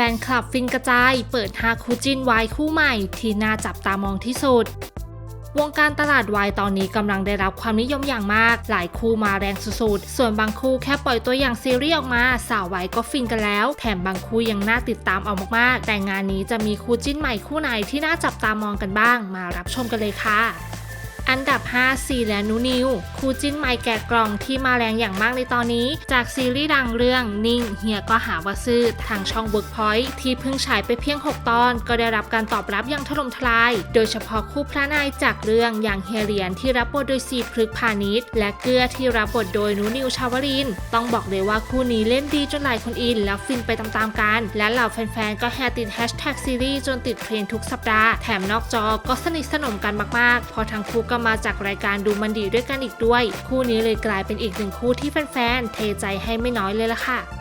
แฟนคลับฟินกระจาย เปิดหาคู่จิ้นวายคู่ใหม่ ที่น่าจับตามองที่สุด วงการตลาดวายตอนนี้กำลังได้รับความนิยมอย่างมาก หลายคู่มาแรงสุดๆ ส่วนบางคู่แค่ปล่อยตัวอย่างซีรีส์ออกมาสาววายก็ฟินกันแล้ว แถมบางคู่ยังน่าติดตามเอามากๆ แต่งานนี้จะมีคู่จิ้นใหม่คู่ไหนที่น่าจับตามองกันบ้าง มารับชมกันเลยค่ะ อันดับ 5 ซีและนูนิว คู่จิ้นใหม่แกะกล่องที่มาแรงอย่างมากในตอนนี้ จากซีรีส์ดังเรื่องนิ่งเฮียก็หาว่าซื่อทางช่อง Workpoint ที่เพิ่งฉายไปเพียง 6 ตอน ก็ได้รับการตอบรับอย่างถล่มทลาย โดยเฉพาะคู่พระนายจากเรื่องอย่างเฮียเหรียญที่รับบทโดยซีพฤกษ์พาณิชย์และเกื้อที่รับบทโดยนูนิวชาวรินต้องบอกเลยว่าคู่นี้เล่นดีจนหลายคนอิน แล้วฟินไปตามๆกัน และเหล่าแฟนๆก็แห่ติดแฮชแท็กซีรีส์จนติดเทรนทุกสัปดาห์แถมนอกจอก็สนิทสนมกันมากๆพอทั้งคู่ก็มาจากรายการดูมันดีด้วยกันอีกด้วย คู่นี้เลยกลายเป็นอีกหนึ่งคู่ที่แฟนๆเทใจให้ไม่น้อยเลยล่ะค่ะ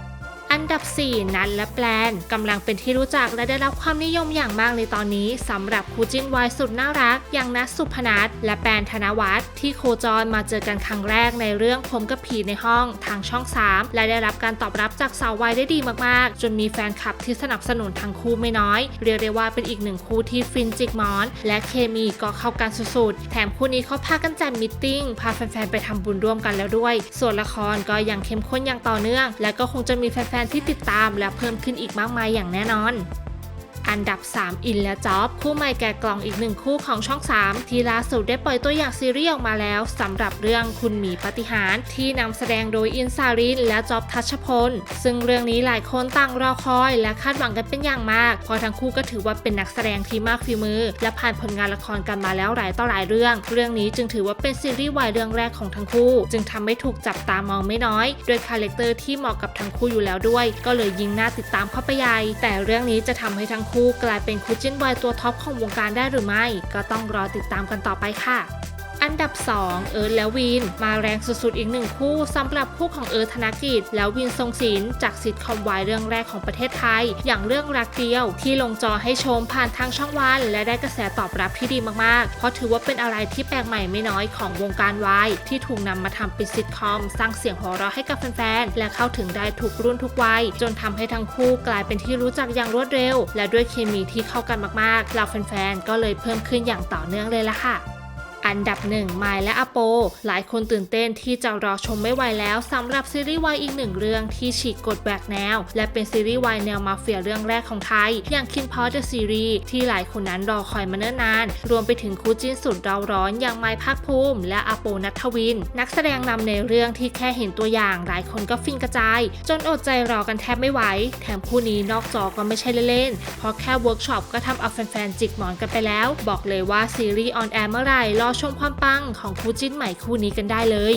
อันดับ 4 นัทและแปลนกำลังเป็นที่รู้จักและได้รับความนิยมอย่างมากในตอนนี้สำหรับคู่จิ้นวายสุดน่ารัก อย่างนัทสุพนัทและแปนธนวัฒน์ที่โคจรมาเจอกันครั้งแรกในเรื่องผมกับผีในห้องทางช่อง 3 และได้รับการตอบรับจากสาววายได้ดีมากๆ จนมีแฟนคลับที่สนับสนุนทั้งคู่ไม่น้อย เรียกได้ว่าเป็นอีกหนึ่งคู่ที่ฟินจิกมอน และเคมีก็เข้ากันสุดๆแถมคู่นี้เขาพากันจัดมิทติ้งพาแฟนๆไปทำบุญร่วมกันแล้วด้วย ส่วนละครก็ยังเข้มข้นอย่างต่อเนื่อง และก็คงจะมีแฟนๆที่ติดตามและเพิ่มขึ้นอีกมากมายอย่างแน่นอน อันดับ 3 อินและจ๊อบคู่ใหม่แก่กล่องอีกหนึ่งคู่ของช่อง 3 ที่ล่าสุดได้ปล่อยตัวอย่างซีรีส์ออกมาแล้วสำหรับเรื่องคุณหมีปฏิหารที่นำแสดงโดยอินซารินและจ๊อบทัชพล ซึ่งเรื่องนี้หลายคนต่างรอคอย และคาดหวังกันเป็นอย่างมาก เพราะทั้งคู่ก็ถือว่าเป็นนักแสดงที่มากฝีมือ และผ่านผลงานละครกันมาแล้วหลายต่อหลายเรื่อง เรื่องนี้จึงถือว่าเป็นซีรีส์วายเรื่องแรกของทั้งคู่ จึงทำให้ถูกจับตามองไม่น้อยด้วยคาแรคเตอร์ที่เหมาะกับทั้งคู่อยู่แล้วด้วย ก็เลยยิ่งน่าติดตามเข้าไปใหญ่แต่เรื่องนี้จะทำให้ทั้งคู่กลายเป็นคู่จิ้นวายตัวท็อปของวงการได้หรือไม่ ก็ต้องรอติดตามกันต่อไปค่ะ อันดับ 2 เอิร์ธและวิน มาแรงสุดๆอีกหนึ่งคู่สำหรับคู่ของเอิร์ธธนกิจ แล้ววินทรงศิลป์จากซิทคอมวายเรื่องแรกของประเทศไทย อย่างเรื่องรักเดียว ที่ลงจอให้ชมผ่านทางช่องวัน และได้กระแสตอบรับที่ดีมากๆ เพราะถือว่าเป็นอะไรที่แปลกใหม่ไม่น้อยของวงการวายที่ถูกนำมาทำเป็นซิทคอม สร้างเสียงหัวเราะให้กับแฟนๆและเข้าถึงได้ทุกรุ่นทุกวัย จนทำให้ทั้งคู่กลายเป็นที่รู้จักอย่างรวดเร็ว และด้วยเคมีที่เข้ากันมากๆเหล่าแฟนๆก็เลยเพิ่มขึ้นอย่างต่อเนื่องเลยล่ะค่ะ อันดับหนึ่งไมล์และอโป หลายคนตื่นเต้นที่จะรอชมไม่ไหวแล้วสำหรับซีรีส์วายอีกหนึ่งเรื่องที่ฉีกกฎแบกแนว และเป็นซีรีส์วายแนวมาเฟียเรื่องแรกของไทย อย่างคินพอเดอะซีรีส์ที่หลายคนนั้นรอคอยมาเนิ่นนาน รวมไปถึงคู่จิ้นสุดเราร้อนอย่างไมล์ภาคภูมิ และอโปนัทวิน นักแสดงนำในเรื่องที่แค่เห็นตัวอย่าง หลายคนก็ฟินกระจาย จนอดใจรอกันแทบไม่ไหวแถมคู่นี้นอกจอก็ไม่ใช่เล่นๆเพราะแค่เวิร์กช็อปก็ทำเอาแฟนๆจิกหมอนกันไปแล้ว บอกเลยว่าซีรีส์ออนแอร์เมื่อไหร่รอชมความปังของคู่จิ้นใหม่คู่นี้กันได้เลย